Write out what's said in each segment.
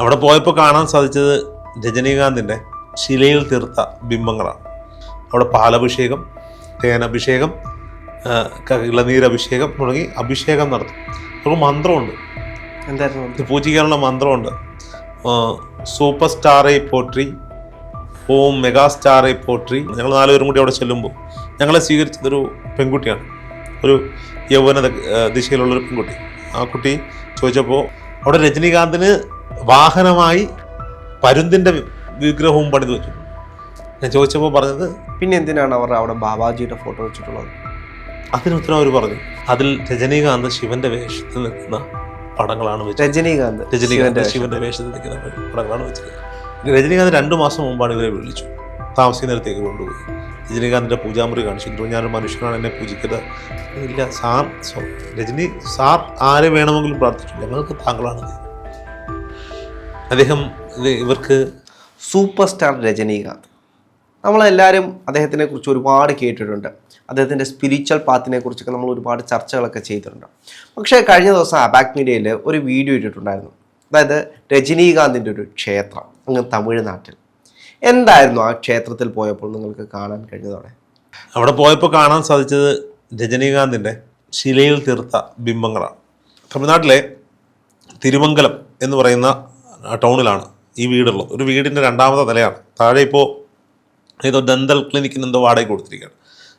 അവിടെ പോയപ്പോൾ കാണാൻ സാധിച്ചത് രജനീകാന്തിന്റെ ശിലയിൽ തീർത്ത ബിംബങ്ങളാണ്. അവിടെ പാലഭിഷേകം തേനഭിഷേകം ഇളനീരഭിഷേകം തുടങ്ങി അഭിഷേകം നടത്തും. ഒരു മന്ത്രമുണ്ട്. എന്തായിരുന്നു? പൂജിക്കാനുള്ള മന്ത്രമുണ്ട്. സൂപ്പർ സ്റ്റാറെ പോട്രി ഓം മെഗാ സ്റ്റാറെ പോട്രി. ഞങ്ങൾ നാലുപേരും കൂടി അവിടെ ചെല്ലുമ്പോൾ ഞങ്ങളെ സ്വീകരിച്ചതൊരു പെൺകുട്ടിയാണ്. ഒരു യൗവന ദിശയിലുള്ളൊരു പെൺകുട്ടി. ആ കുട്ടി ചോദിച്ചപ്പോൾ അവിടെ രജനീകാന്തിന് വാഹനമായി പരുന്തിന്റെ വിഗ്രഹവും പണിത് വെച്ചു. ഞാൻ ചോദിച്ചപ്പോൾ പറഞ്ഞത് പിന്നെ എന്തിനാണ് അവർ അവിടെ ബാബാജിയുടെ ഫോട്ടോ വെച്ചിട്ടുള്ളത്? അതിന് ഉത്തരം അവർ പറഞ്ഞു. അതിൽ രജനീകാന്ത് ശിവന്റെ വേഷത്തിൽ നിൽക്കുന്ന പടങ്ങളാണ് വെച്ചത് രജനീകാന്ത് രജനീകാന്ത് ശിവന്റെ വേഷത്തിൽ നിൽക്കുന്ന പടങ്ങളാണ് വെച്ചത്. രജനീകാന്ത് രണ്ട് മാസം മുമ്പാണ് ഇവരെ വിളിച്ചു. താമസിക്കുന്നിടത്തേക്ക് കൊണ്ടുപോയി. രജനീകാന്തിന്റെ പൂജാമുറി കാണിച്ചു എന്നിട്ട് ഞാനൊരു മനുഷ്യനാണ് എന്നെ പൂജിക്കരുത്. ഇല്ല സാർ രജനി സാർ ആരെ വേണമെങ്കിലും പ്രാർത്ഥിച്ചു ഞങ്ങൾക്ക് താങ്കളാണ് ദൈവം." അദ്ദേഹം ഇവർക്ക് സൂപ്പർ സ്റ്റാർ രജനീകാന്ത് നമ്മളെല്ലാവരും അദ്ദേഹത്തിനെ കുറിച്ച് ഒരുപാട് കേട്ടിട്ടുണ്ട്. അദ്ദേഹത്തിന്റെ സ്പിരിച്വൽ പാത്തിനെ കുറിച്ചൊക്കെ നമ്മൾ ഒരുപാട് ചർച്ചകളൊക്കെ ചെയ്തിട്ടുണ്ട്. പക്ഷേ കഴിഞ്ഞ ദിവസം അബാക് മീഡിയയിൽ ഒരു വീഡിയോ ഇട്ടിട്ടുണ്ടായിരുന്നു. അതായത് രജനീകാന്തിന്റെ ഒരു ക്ഷേത്രം അങ്ങ് തമിഴ്നാട്ടിൽ. എന്തായിരുന്നു ആ ക്ഷേത്രത്തിൽ പോയപ്പോൾ നിങ്ങൾക്ക് കാണാൻ കഴിഞ്ഞതോടെ അവിടെ പോയപ്പോൾ കാണാൻ സാധിച്ചത് രജനീകാന്തിന്റെ ശിലയിൽ തീർത്ത ബിംബങ്ങളാണ്. തമിഴ്നാട്ടിലെ തിരുമംഗലം എന്ന് പറയുന്ന ടൗണിലാണ് ഈ വീടുള്ളത്. ഒരു വീടിന്റെ രണ്ടാമത്തെ നിലയാണ്. താഴെ ഇപ്പോൾ ഏതോ ദന്തൽ ക്ലിനിക്കിന് എന്തോ വാടകയ്ക്ക് കൊടുത്തിരിക്കുകയാണ്.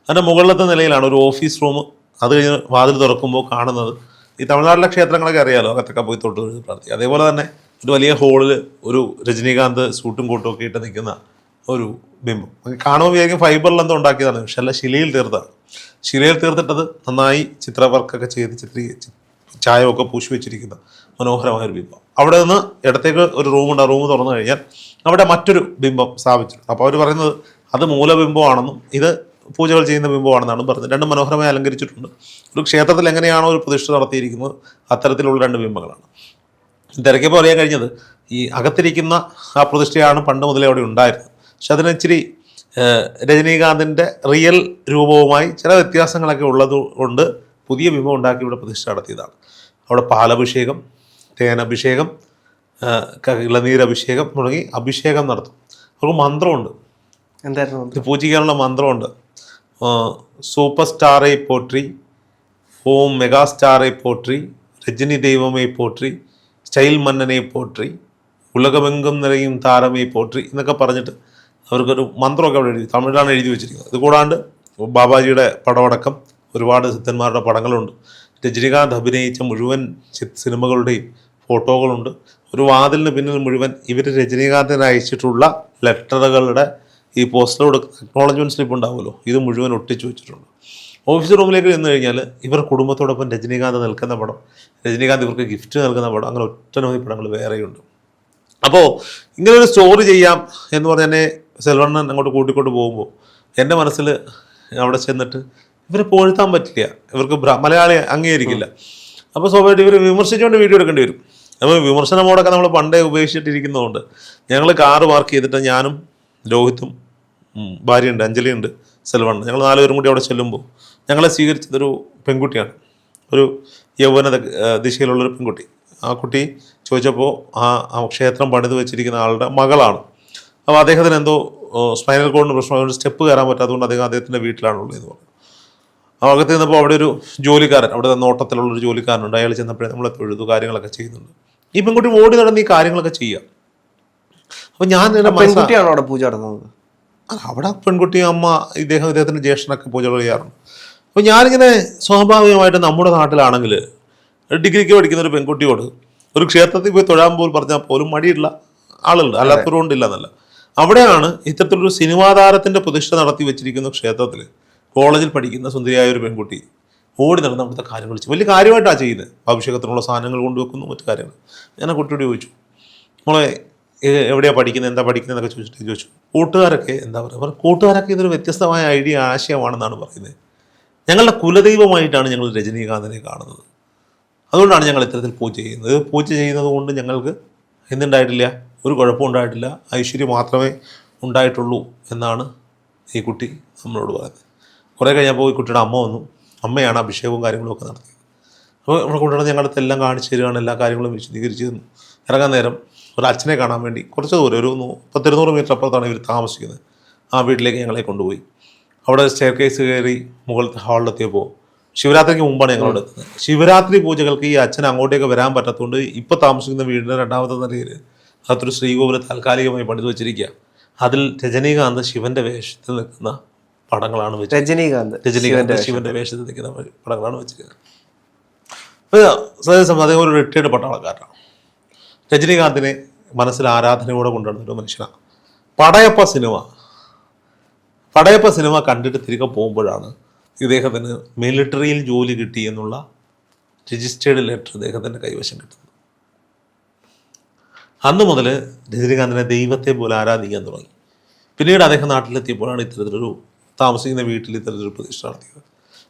അതിന്റെ മുകളിലത്തെ നിലയിലാണ് ഒരു ഓഫീസ് റൂം അത് കഴിഞ്ഞ് വാതിൽ തുറക്കുമ്പോൾ കാണുന്നത് ഈ തമിഴ്നാട്ടിലെ ക്ഷേത്രങ്ങളൊക്കെ അറിയാലോ? അകത്തൊക്കെ പോയി തൊട്ട് പ്രാർത്ഥിക്കുക. അതേപോലെ തന്നെ ഒരു വലിയ ഹോളിൽ ഒരു രജനീകാന്ത് സൂട്ടും കോട്ടും ഒക്കെ ഇട്ട് നിൽക്കുന്ന ഒരു ബിംബം. കാണുമ്പോൾ വിചാരിക്കും ഫൈബറിൽ എന്തോ ഉണ്ടാക്കിയതാണ്. പക്ഷെ അല്ല ശിലയിൽ തീർത്താണ് ശിലയിൽ തീർത്തിട്ടത് നന്നായി ചിത്രവർക്കൊക്കെ ചെയ്ത് ചിത്രീകരിച്ച് ചായമൊക്കെ പൂശി വെച്ചിരിക്കുന്ന മനോഹരമായ ഒരു ബിംബം. അവിടെ നിന്ന് ഇടത്തേക്ക് ഒരു റൂമുണ്ട് ആ റൂം തുറന്നു കഴിഞ്ഞാൽ അവിടെ മറ്റൊരു ബിംബം സ്ഥാപിച്ചിട്ടുണ്ട്. അപ്പോൾ അവർ പറയുന്നത് അത് മൂലബിംബമാണെന്നും ഇത് പൂജകൾ ചെയ്യുന്ന ബിംബമാണെന്നാണ് പറഞ്ഞത്. രണ്ടും മനോഹരമായി അലങ്കരിച്ചിട്ടുണ്ട്. ഒരു ക്ഷേത്രത്തിൽ എങ്ങനെയാണോ ഒരു പ്രതിഷ്ഠ നടത്തിയിരിക്കുന്നത് അത്തരത്തിലുള്ള രണ്ട് ബിംബങ്ങളാണ്. തിരക്കിയപ്പോൾ അറിയാൻ കഴിഞ്ഞത് ഈ അകത്തിരിക്കുന്ന ആ പ്രതിഷ്ഠയാണ് പണ്ട് മുതലേ അവിടെ ഉണ്ടായിരുന്നത്. പക്ഷെ അതിന് ഇച്ചിരി രജനീകാന്തിന്റെ റിയൽ രൂപവുമായി ചില വ്യത്യാസങ്ങളൊക്കെ ഉള്ളത് കൊണ്ട് പുതിയ ബിംബം ഉണ്ടാക്കി ഇവിടെ പ്രതിഷ്ഠ നടത്തിയതാണ്. അവിടെ പാലഭിഷേകം തേനഭിഷേകം ഇളനീരഭിഷേകം തുടങ്ങി അഭിഷേകം നടത്തും. അവർക്ക് മന്ത്രമുണ്ട്. എന്തായിരുന്നു ഇത് പൂജിക്കാനുള്ള മന്ത്രമുണ്ട്. സൂപ്പർ സ്റ്റാറെ പോട്രി ഓം മെഗാ സ്റ്റാറെ പോട്രി രജനി ദൈവമേ പോട്രി സ്റ്റൈൽ മന്നനെ പോട്രി ഉലകമെങ്കും നിറയും താരമേ പോട്രി എന്നൊക്കെ പറഞ്ഞിട്ട് അവർക്കൊരു മന്ത്രമൊക്കെ അവിടെ എഴുതി തമിഴിലാണ് എഴുതി വെച്ചിരിക്കുന്നത്. ഇത് കൂടാണ്ട് ബാബാജിയുടെ പടമടക്കം ഒരുപാട് സിദ്ധന്മാരുടെ പടങ്ങളുണ്ട്. രജനീകാന്ത് അഭിനയിച്ച മുഴുവൻ സിനിമകളുടെയും ഫോട്ടോകളുണ്ട്. ഒരു വാതിലിന് പിന്നിൽ മുഴുവൻ ഇവർ രജനീകാന്തിന് അയച്ചിട്ടുള്ള ലെറ്ററുകളുടെ ഈ പോസ്റ്റർ കൊടുക്കുന്ന അക്നോളജ്മെന്റ് സ്ലിപ്പ് ഉണ്ടാവുമല്ലോ. ഇത് മുഴുവൻ ഒട്ടിച്ചു വെച്ചിട്ടുണ്ട്. ഓഫീസ് റൂമിലേക്ക് ചെന്ന് കഴിഞ്ഞാൽ ഇവർ കുടുംബത്തോടൊപ്പം രജനീകാന്ത് നിൽക്കുന്ന പടം രജനീകാന്ത് ഇവർക്ക് ഗിഫ്റ്റ് നൽകുന്ന പടം അങ്ങനെ ഒട്ടനവധി പടങ്ങൾ വേറെയുണ്ട്. അപ്പോൾ ഇങ്ങനെ ഒരു സ്റ്റോറി ചെയ്യാം എന്ന് പറഞ്ഞ് എന്നെ സെൽവണ്ണൻ അങ്ങോട്ട് കൂട്ടിക്കൊണ്ട് പോകുമ്പോൾ എന്റെ മനസ്സിൽ അവിടെ ചെന്നിട്ട് ഇവരെ പോഴ്ത്താൻ പറ്റില്ല. ഇവർക്ക് മലയാളി അംഗീകരിക്കില്ല. അപ്പോൾ സ്വാഭാവികമായിട്ട് ഇവർ വിമർശിച്ചുകൊണ്ട് വീഡിയോ എടുക്കേണ്ടി വരും. അപ്പോൾ വിമർശന മോഡൊക്കെ നമ്മൾ പണ്ടേ ഉപേക്ഷിച്ചിട്ടിരിക്കുന്നതുകൊണ്ട് ഞങ്ങൾ കാറ് പാർക്ക് ചെയ്തിട്ട് ഞാനും രോഹിത്തും ഭാര്യയുണ്ട് അഞ്ജലിയുണ്ട് സെൽവണ്ണൻ ഞങ്ങൾ നാലുപേരും കൂടി അവിടെ ചെല്ലുമ്പോൾ ഞങ്ങളെ സ്വീകരിച്ചതൊരു പെൺകുട്ടിയാണ്. ഒരു യൗവന ദിശയിലുള്ളൊരു പെൺകുട്ടി. ആ കുട്ടി ചോദിച്ചപ്പോൾ ആ ആ ക്ഷേത്രം പണിത് വെച്ചിരിക്കുന്ന ആളുടെ മകളാണ്. അപ്പോൾ അദ്ദേഹത്തിന് എന്തോ സ്പൈനൽ കോഡിന് പ്രശ്നം സ്റ്റെപ്പ് കയറാൻ പറ്റാത്തതുകൊണ്ട് അദ്ദേഹം അദ്ദേഹത്തിന്റെ വീട്ടിലാണുള്ളത് എന്ന് പറഞ്ഞു. അപ്പോൾ ഭാഗത്ത് നിന്നപ്പോൾ അവിടെ ഒരു ജോലിക്കാരൻ അവിടെ നോട്ടത്തിലുള്ള ഒരു ജോലിക്കാരനുണ്ട്. അയാൾ ചെന്നപ്പോഴേ നമ്മൾ എപ്പോഴും കാര്യങ്ങളൊക്കെ ചെയ്യുന്നുണ്ട്. ഈ പെൺകുട്ടി ഓടി നടന്ന് ഈ കാര്യങ്ങളൊക്കെ ചെയ്യുക അപ്പൊ ഞാൻ പെൺകുട്ടിയാണോ അവിടെ പൂജ നടന്നത്? അവിടെ പെൺകുട്ടി അമ്മ ഇദ്ദേഹം ഇദ്ദേഹത്തിന്റെ ജ്യേഷ്ഠനൊക്കെ പൂജകൾ ചെയ്യാറുണ്ട്. അപ്പൊ ഞാനിങ്ങനെ സ്വാഭാവികമായിട്ട് നമ്മുടെ നാട്ടിലാണെങ്കിൽ ഡിഗ്രിക്ക് പഠിക്കുന്ന ഒരു പെൺകുട്ടിയോട് ഒരു ക്ഷേത്രത്തിൽ പോയി തൊഴാൻ പോലും പറഞ്ഞാൽ പോലും മടിയുള്ള ആളുണ്ട്. അല്ലാത്തവരുകൊണ്ടില്ല എന്നല്ല അവിടെയാണ് ഇത്തരത്തിലൊരു സിനിമാ താരത്തിന്റെ പ്രതിഷ്ഠ നടത്തി വെച്ചിരിക്കുന്ന ക്ഷേത്രത്തിൽ കോളേജിൽ പഠിക്കുന്ന സുന്ദരിയായ ഒരു പെൺകുട്ടി ഓടി നടന്ന് അവിടുത്തെ കാര്യങ്ങൾ ചെയ്യും വലിയ കാര്യമായിട്ടാണ് ചെയ്യുന്നത്. അഭിഷേകത്തിനുള്ള സാധനങ്ങൾ കൊണ്ടുവെക്കുന്നു മറ്റു കാര്യങ്ങൾ. ഞാൻ ആ കുട്ടിയോട് ചോദിച്ചു മോളെ എവിടെയാണ് എവിടെയാ പഠിക്കുന്നത്? എന്താ പഠിക്കുന്നത്? എന്നൊക്കെ ചോദിച്ചിട്ട് ചോദിച്ചു കൂട്ടുകാരൊക്കെ എന്താ പറയുക? അവർ കൂട്ടുകാരൊക്കെ ഇതൊരു വ്യത്യസ്തമായ ഐഡിയ ആശയമാണെന്നാണ് പറയുന്നത്. ഞങ്ങളുടെ കുലദൈവമായിട്ടാണ് ഞങ്ങൾ രജനീകാന്തനെ കാണുന്നത്. അതുകൊണ്ടാണ് ഞങ്ങൾ ഇത്തരത്തിൽ പൂജ ചെയ്യുന്നത്. പൂജ ചെയ്യുന്നത് കൊണ്ട് ഞങ്ങൾക്ക് എന്തുണ്ടായിട്ടില്ല? ഒരു കുഴപ്പവും ഉണ്ടായിട്ടില്ല. ഐശ്വര്യം മാത്രമേ ഉണ്ടായിട്ടുള്ളൂ എന്നാണ് ഈ കുട്ടി നമ്മളോട് പറയുന്നത്. കുറേ കഴിഞ്ഞപ്പോൾ പോയി കുട്ടിയുടെ അമ്മ വന്നു. അമ്മയാണ് അഭിഷേകവും കാര്യങ്ങളും ഒക്കെ നടത്തിയത്. അപ്പോൾ നമ്മുടെ കൊണ്ടുവന്ന് ഞങ്ങളുടെ അടുത്ത് എല്ലാം കാണിച്ചു തരികയാണ് എല്ലാ കാര്യങ്ങളും വിശദീകരിച്ച് തന്നു ഇറങ്ങാൻ നേരം ഒരു അച്ഛനെ കാണാൻ വേണ്ടി കുറച്ച് ദൂരം ഒരു പത്തിരുന്നൂറ് മീറ്റർ അപ്പുറത്താണ് ഇവർ താമസിക്കുന്നത്. ആ വീട്ടിലേക്ക് ഞങ്ങളെ കൊണ്ടുപോയി. അവിടെ സ്റ്റെയർ കേസ് കയറി മുകളിലത്തെ ഹാളിലെത്തിയപ്പോൾ ശിവരാത്രിക്ക് മുമ്പാണ് ഞങ്ങളോട് എത്തുന്നത്. ശിവരാത്രി പൂജകൾക്ക് ഈ അച്ഛൻ അങ്ങോട്ടേക്ക് വരാൻ പറ്റാത്തതുകൊണ്ട് ഇപ്പോൾ താമസിക്കുന്ന വീടിന്റെ രണ്ടാമത്തെ നിലയിൽ അകത്തൊരു ശ്രീകോവിൽ താൽക്കാലികമായി പണിത് വെച്ചിരിക്കുക അതിൽ രജനീകാന്ത് ശിവന്റെ വേഷത്തിൽ നിൽക്കുന്ന പടങ്ങളാണ് വെച്ചത് രജനീകാന്ത്. രജനീകാന്ത് ശിവന്റെ വേഷത്തിൽ നിൽക്കുന്ന പടങ്ങളാണ് വെച്ചിരിക്കുന്നത്. സത്യസം അദ്ദേഹം ഒരു റിട്ടയർഡ് പട്ടാളക്കാരനാണ്. രജനീകാന്തിനെ മനസ്സിൽ ആരാധനയോടെ കൊണ്ടുവരുന്ന ഒരു മനുഷ്യനാണ്. പടയപ്പ സിനിമ. പടയപ്പ സിനിമ കണ്ടിട്ട് തിരികെ പോകുമ്പോഴാണ് ഇദ്ദേഹത്തിന് മിലിറ്ററിയിൽ ജോലി കിട്ടി എന്നുള്ള രജിസ്റ്റേർഡ് ലെറ്റർ ഇദ്ദേഹത്തിന്റെ കൈവശം കിട്ടുന്നത്. അന്ന് മുതൽ രജനീകാന്തിനെ ദൈവത്തെ പോലെ ആരാധിക്കാൻ തുടങ്ങി. പിന്നീട് അദ്ദേഹം നാട്ടിലെത്തിയപ്പോഴാണ് ഇത്തരത്തിലൊരു താമസിക്കുന്ന വീട്ടിൽ ഇത്തരത്തിലൊരു പ്രതിഷ്ഠ നടത്തിയത്.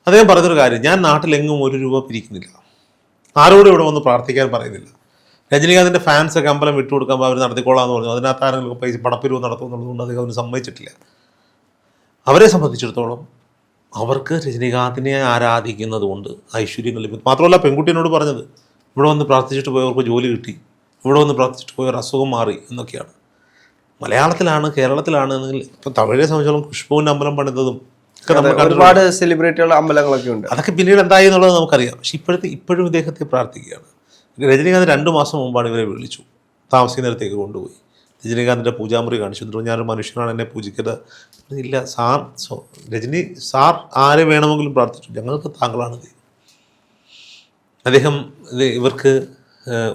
അദ്ദേഹം പറഞ്ഞൊരു കാര്യം ഞാൻ നാട്ടിലെങ്ങും ഒരു രൂപ പിരിക്കുന്നില്ല. ആരോടും ഇവിടെ വന്ന് പ്രാർത്ഥിക്കാൻ പറയുന്നില്ല. രജനീകാന്തിന്റെ ഫാൻസൊക്കെ അമ്പലം വിട്ടുകൊടുക്കാൻ അവർ നടത്തിക്കോളാന്ന് പറഞ്ഞു. അതിനകത്ത് ആരെങ്കിലും പൈസ പടപ്പിരുവ് നടത്തുന്നുള്ളതുകൊണ്ട് അദ്ദേഹം അവന് സമ്മതിച്ചിട്ടില്ല. അവരെ സംബന്ധിച്ചിടത്തോളം അവർക്ക് രജനീകാന്തിനെ ആരാധിക്കുന്നത് കൊണ്ട് ഐശ്വര്യങ്ങൾ ലഭിക്കും. മാത്രമല്ല പെൺകുട്ടിയോട് പറഞ്ഞത് ഇവിടെ വന്ന് പ്രാർത്ഥിച്ചിട്ട് പോയവർക്ക് ജോലി കിട്ടി. ഇവിടെ വന്ന് പ്രാർത്ഥിച്ചിട്ട് പോയവർ അസുഖം മാറി എന്നൊക്കെയാണ്. മലയാളത്തിലാണ് കേരളത്തിലാണ് ഇപ്പം തമിഴിനെ സംബന്ധിച്ചോളം കുഷ്പുവിന്റെ അമ്പലം പണിതതും ഒരുപാട് സെലിബ്രിറ്റികളുടെ അമ്പലങ്ങളൊക്കെ ഉണ്ട്. അതൊക്കെ പിന്നീട് എന്തായി എന്നുള്ളത് നമുക്കറിയാം. പക്ഷെ ഇപ്പോഴത്തെ ഇപ്പോഴും ഇദ്ദേഹത്തെ പ്രാർത്ഥിക്കുകയാണ്. രജനീകാന്ത് രണ്ട് മാസം മുമ്പാണ് ഇവരെ വിളിച്ചു. താമസിക്കുന്നിടത്തേക്ക് കൊണ്ടുപോയി. രജനീകാന്തിന്റെ പൂജാമുറി കാണിച്ചു. എന്നിട്ട് ഞാനൊരു മനുഷ്യനാണ് എന്നെ പൂജിക്കരുത്. ഇല്ല സാർ സോ രജനി സാർ ആരെ വേണമെങ്കിലും പ്രാർത്ഥിച്ചു. ഞങ്ങൾക്ക് താങ്കളാണ് ദൈവം. അദ്ദേഹം ഇവർക്ക്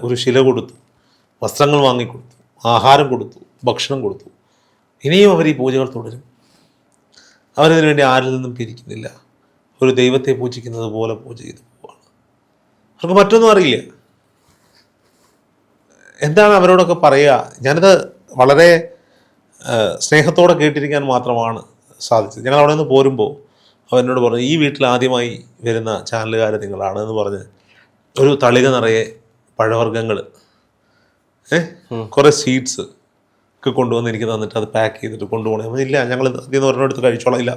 ഒരു ശില കൊടുത്തു. വസ്ത്രങ്ങൾ വാങ്ങിക്കൊടുത്തു. ആഹാരം കൊടുത്തു ഭക്ഷണം കൊടുത്തു. ഇനിയും അവർ ഈ പൂജകൾ തുടരും. അവരതിനു വേണ്ടി ആരിൽ നിന്നും പിരിക്കുന്നില്ല. ഒരു ദൈവത്തെ പൂജിക്കുന്നത് പോലെ പൂജ ചെയ്തു പോവാണ്. അവർക്ക് മറ്റൊന്നും അറിയില്ല. എന്താണ് അവരോടൊക്കെ പറയുക? ഞാനത് വളരെ സ്നേഹത്തോടെ കേട്ടിരിക്കാൻ മാത്രമാണ് സാധിച്ചത്. ഞങ്ങൾ അവിടെ നിന്ന് പോരുമ്പോൾ അവനോട് പറഞ്ഞു ഈ വീട്ടിൽ ആദ്യമായി വരുന്ന ചാനലുകാർ നിങ്ങളാണ് എന്ന് പറഞ്ഞ് ഒരു തളിക നിറയെ പഴവർഗങ്ങൾ ഏഹ് കുറെ സീഡ്സ് ഒക്കെ കൊണ്ടുവന്ന് എനിക്ക് തന്നിട്ട് അത് പാക്ക് ചെയ്തിട്ട് കൊണ്ടുപോകണം. ഇല്ല ഞങ്ങൾ ആദ്യം ഒരെണ്ണെടുത്ത് കഴിച്ചോളാം. ഇല്ല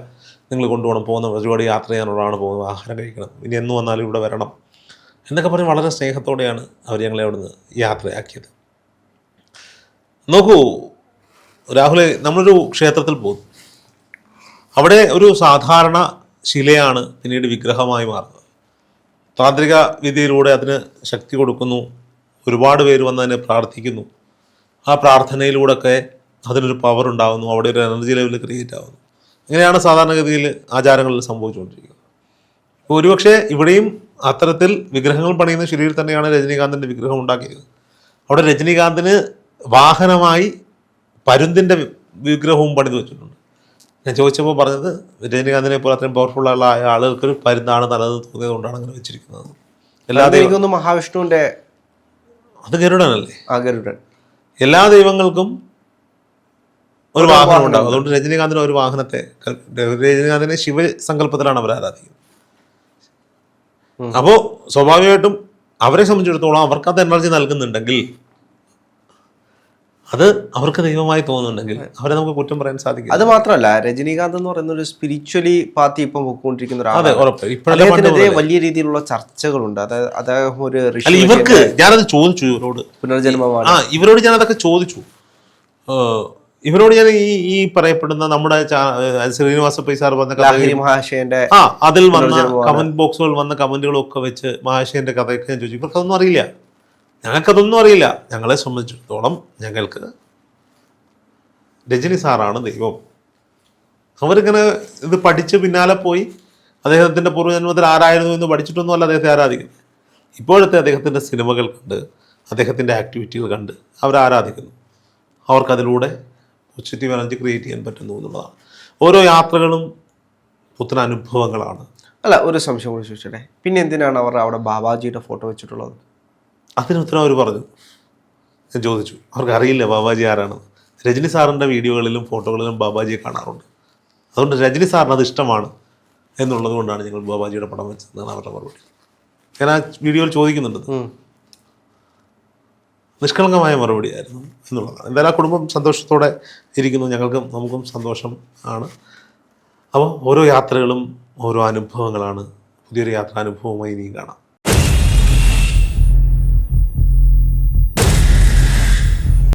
നിങ്ങൾ കൊണ്ടുപോകണം പോകുന്ന ഒരുപാട് യാത്ര ചെയ്യാനുള്ളതാണ് പോകുന്നത്. ആഹാരം കഴിക്കണം. ഇനി എന്ന് വന്നാലും ഇവിടെ വരണം. എന്നൊക്കെ പറഞ്ഞ് വളരെ സ്നേഹത്തോടെയാണ് അവർ ഞങ്ങളെ അവിടുന്ന് യാത്രയാക്കിയത്. നോക്കൂ രാഹുലെ നമ്മളൊരു ക്ഷേത്രത്തിൽ പോകും. അവിടെ ഒരു സാധാരണ ശിലയാണ് പിന്നീട് വിഗ്രഹമായി മാറുന്നത്. താന്ത്രിക വിധിയിലൂടെ അതിന് ശക്തി കൊടുക്കുന്നു. ഒരുപാട് പേര് വന്ന് അതിനെ പ്രാർത്ഥിക്കുന്നു. ആ പ്രാർത്ഥനയിലൂടെ ഒക്കെ അതിനൊരു പവർ ഉണ്ടാകുന്നു അവിടെ ഒരു എനർജി ലെവൽ ക്രിയേറ്റ് ആകുന്നു ഇങ്ങനെയാണ് സാധാരണഗതിയിൽ ആചാരങ്ങളിൽ സംഭവിച്ചുകൊണ്ടിരിക്കുന്നത്. ഒരുപക്ഷെ ഇവിടെയും അത്തരത്തിൽ വിഗ്രഹങ്ങൾ പണിയുന്ന ശരിയിൽ തന്നെയാണ് രജനീകാന്തിന്റെ വിഗ്രഹം ഉണ്ടാക്കിയത്. അവിടെ രജനീകാന്തിന് വാഹനമായി പരുന്തിന്റെ വിഗ്രഹവും പണിത് വെച്ചിട്ടുണ്ട്. ഞാൻ ചോദിച്ചപ്പോൾ പറഞ്ഞത് രജനീകാന്തിനെ പോലെ അത്രയും പവർഫുൾ ആയ ആളുകൾക്ക് പരുന്താണ് നല്ലത് തോന്നിയതുകൊണ്ടാണ് അങ്ങനെ വെച്ചിരിക്കുന്നത്. എല്ലാ മഹാവിഷ്ണുവിന്റെ അത് ഗരുഡനല്ലേ? ആ ഗരുഡൻ. എല്ലാ ദൈവങ്ങൾക്കും ഒരു വാഹനം ഉണ്ടാകും അതുകൊണ്ട് രജനീകാന്തിന് ഒരു വാഹനത്തെ രജനീകാന്തിനെ ശിവസങ്കല്പത്തിലാണ് അവർ ആരാധിക്കുന്നത് അപ്പോൾ സ്വാഭാവികമായിട്ടും അവരെ സംബന്ധിച്ചിടത്തോളം അവർക്ക് അത് എനർജി നൽകുന്നുണ്ടെങ്കിൽ അത് അവർക്ക് ദൈവമായി തോന്നുന്നുണ്ടെങ്കിൽ അവരെ നമുക്ക് കുറ്റം പറയാൻ സാധിക്കും അത് മാത്രമല്ല രജനീകാന്ത് എന്ന് പറയുന്ന ഒരു സ്പിരിച്വലി പാർട്ടി ഇപ്പം പൊക്കോണ്ടിരിക്കുന്ന അദ്ദേഹത്തിനെതിരെ മുതലേ. വലിയ രീതിയിലുള്ള ചർച്ചകളുണ്ട്. അതായത് അദ്ദേഹം ഒരു ഇവർക്ക് ഞാനത് ചോദിച്ചു ഇവരോട്. പുനർജന്മമാണ് ആ ഇവരോട് ഞാൻ അതൊക്കെ ചോദിച്ചു. ഇവരോട് ഞാൻ ഈ ഈ പറയപ്പെടുന്ന നമ്മുടെ ശ്രീനിവാസ പൈ സാർ വന്ന മഹാശയന്റെ ആ അതിൽ വന്ന കമന്റ് ബോക്സുകൾ വന്ന കമന്റുകളൊക്കെ വെച്ച് മഹാശയന്റെ കഥയൊക്കെ ഞാൻ ചോദിച്ചു. ഇവർക്കതൊന്നും അറിയില്ല. ഞങ്ങൾക്കതൊന്നും അറിയില്ല. ഞങ്ങളെ സംബന്ധിച്ചിടത്തോളം ഞങ്ങൾക്ക് രജനി സാറാണ് ദൈവം. അവരിങ്ങനെ ഇത് പഠിച്ച് പിന്നാലെ പോയി അദ്ദേഹത്തിന്റെ പൂർവജന്മത്തിൽ ആരായിരുന്നു എന്ന് പഠിച്ചിട്ടൊന്നുമല്ല അദ്ദേഹത്തെ ആരാധിക്കുന്നു ഇപ്പോഴത്തെ അദ്ദേഹത്തിന്റെ സിനിമകൾ കണ്ട് അദ്ദേഹത്തിന്റെ ആക്ടിവിറ്റികൾ കണ്ട് അവർ ആരാധിക്കുന്നു അവർക്കതിലൂടെ പോസിറ്റീവ് എനർജി ക്രിയേറ്റ് ചെയ്യാൻ പറ്റുന്നു എന്നുള്ളതാണ്. ഓരോ യാത്രകളും പുത്തൻ അനുഭവങ്ങളാണ്. അല്ല ഒരു സംശയം കൂടി ചോദിച്ചോട്ടെ? പിന്നെ എന്തിനാണ് അവർ അവിടെ ബാബാജിയുടെ ഫോട്ടോ വെച്ചിട്ടുള്ളത്? അതിന് ഉത്തരം അവർ പറഞ്ഞു. ഞാൻ ചോദിച്ചു അവർക്ക് അറിയില്ല ബാബാജി ആരാണെന്ന്. രജനി സാറിന്റെ വീഡിയോകളിലും ഫോട്ടോകളിലും ബാബാജിയെ കാണാറുണ്ട്. അതുകൊണ്ട് രജനി സാറിന് അത് ഇഷ്ടമാണ് എന്നുള്ളത് കൊണ്ടാണ് ഞങ്ങൾ ബാബാജിയുടെ പടം വെച്ചതെന്നാണ് അവരുടെ മറുപടി. ഞാൻ ആ വീഡിയോയിൽ ചോദിക്കുന്നുണ്ട്. നിഷ്കളങ്കമായ മറുപടിയായിരുന്നു എന്നുള്ളതാണ്. എന്തായാലും ആ കുടുംബം സന്തോഷത്തോടെ ഇരിക്കുന്നു. ഞങ്ങൾക്കും നമുക്കും സന്തോഷം ആണ്. അപ്പോൾ ഓരോ യാത്രകളും ഓരോ അനുഭവങ്ങളാണ്. പുതിയൊരു യാത്രാനുഭവമായി ഇനിയും കാണാം.